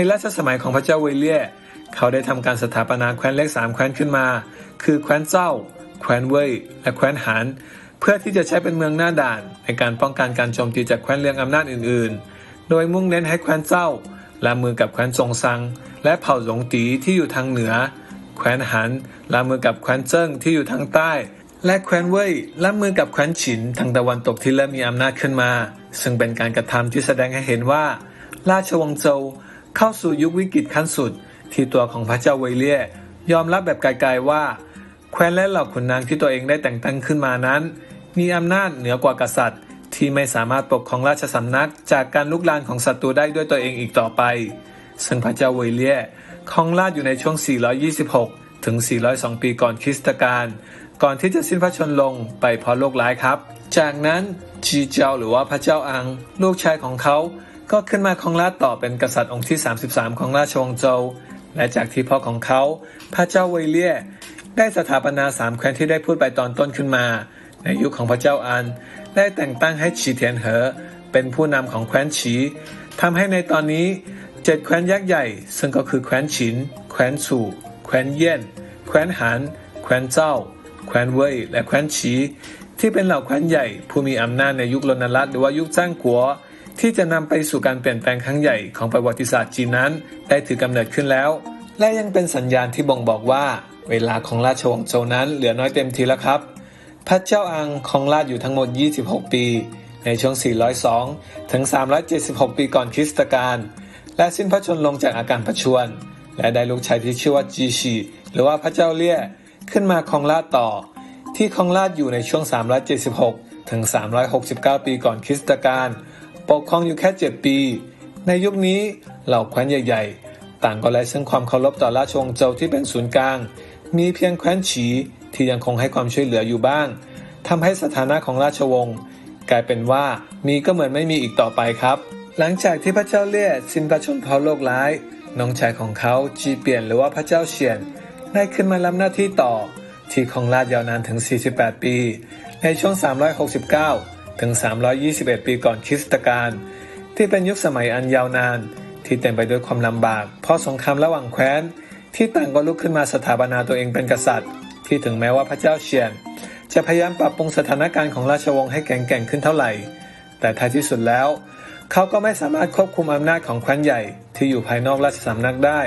ในรัชสมัยของพระเจ้าเวเลียเขาได้ทำการสถาปนาแคว้นเล็กสามแคว้นขึ้นมา คือแคว้นเจ้า แคว้นเว่ย และแคว้นหาน เพื่อที่จะใช้เป็นเมืองหน้าด่าน ในการป้องกันการโจมตีจากแคว้นเรืองอำนาจอื่น ๆ โดยมุ่งเน้นให้แคว้นเจ้าละมือกับแคว้นซงซัง และเผ่าหลงตีที่อยู่ทางเหนือ แคว้นหันละมือกับแคว้นเจิ้งที่อยู่ทางใต้ และแคว้นเว่ยละมือกับแคว้นฉินทางตะวันตกที่เริ่มมีอำนาจขึ้นมา ซึ่งเป็นการกระทำที่แสดงให้เห็นว่า ราชวงศ์โจว เข้าสู่ยุควิกฤตขั้นสุด ที่ตัวของพระเจ้าเวเลี่ยยอมรับแบบไกลๆว่า แคว้นและเหล่าขุนนางที่ตัวเองได้แต่งตั้งขึ้นมานั้น มีอำนาจเหนือกว่ากษัตริย์ ที่ไม่สามารถปกครองราชสำนักจากการลุกลานของศัตรูได้ด้วยตัวเองอีกต่อไป ซึ่งพระเจ้าเวเลี่ยครองราชอยู่ในช่วง 426 ถึง 402 ปีก่อนคริสตกาลก่อนที่จะสิ้นพระชนลงไปเพราะโรคร้ายครับ จากนั้นจีเจ้าหรือว่าพระเจ้าอัง ลูกชายของเขา ก็ขึ้นมาครองราชต่อเป็นกษัตริย์องค์ที่ 33 ของราชวงศ์โจวและจากที่พ่อของเขา พระเจ้าเวยเลียได้สถาปนาสามแคว้นที่ได้พูดไปตอนต้นขึ้นมา ในยุคของพระเจ้าอัน ได้แต่งตั้งให้ฉีเทียนเหอ เป็นผู้นำของแคว้นฉีทำให้ในตอนนี้เจ็ดแคว้นยักษ์ใหญ่ ซึ่งก็คือแคว้นฉิน แคว้นสู่ แคว้นเย่นแคว้นหาน แคว้นเจ้า แคว้นเว่ย และแคว้นฉี ที่เป็นเหล่าแคว้นใหญ่ ผู้มีอำนาจในยุครณรัตหรือว่ายุคจ้างกัว ที่จะนำไปสู่การเปลี่ยนแปลงครั้งใหญ่ของประวัติศาสตร์จีนนั้น ได้ถือกำเนิดขึ้นแล้ว และยังเป็นสัญญาณที่บ่งบอกว่า เวลาของราชวงศ์โจวนั้นเหลือน้อยเต็มทีแล้วครับ พระเจ้าอังครองราชอยู่ทั้งหมด 26 ปี ในช่วง 402 ถึง 376 ปีก่อนคริสตกาลและสิ้นพระชนลงจากอาการประชวรและได้ลูกชายที่ชื่อว่าจีชีหรือว่าพระเจ้าเลี่ยขึ้นมาครองราชต่อ ที่ครองราชอยู่ในช่วง 376 ถึง 369 ปีก่อนคริสตกาล ปกครองอยู่แค่ 7 ปี ในยุคนี้เหล่าแคว้นใหญ่ ๆ ต่างก็ไร้ซึ่งความเคารพต่อราชวงศ์โจวที่เป็นศูนย์กลาง มีเพียงแคว้นฉีที่ยังคงให้ความช่วยเหลืออยู่บ้างทำให้สถานะของราชวงศ์กลายเป็นว่ามีก็เหมือนไม่มีอีกต่อไปครับ หลังจากที่พระเจ้าเลี่ยสิ้นพระชนม์เพราะโรคร้าย น้องชายของเขาจีเปียนหรือว่าพระเจ้าเฉียนได้ขึ้นมารับหน้าที่ต่อ ที่ของราชยาวนานถึง 48 ปี ในช่วง 369 ถึง 321 ปีก่อนคริสตกาลที่เป็นยุคสมัยอันยาวนาน ที่เต็มไปด้วยความลำบาก เพราะสงครามระหว่างแคว้น ที่ต่างก็ลุกขึ้นมาสถาปนาตัวเองเป็นกษัตริย์ ที่ถึงแม้ว่าพระเจ้าเฉียน จะพยายามปรับปรุงสถานการณ์ของราชวงศ์ให้แข็งแกร่งขึ้นเท่าไหร่ แต่ท้ายที่สุดแล้ว เขาก็ไม่สามารถควบคุมอำนาจของแคว้นใหญ่ที่อยู่ภายนอกราชสำนักได้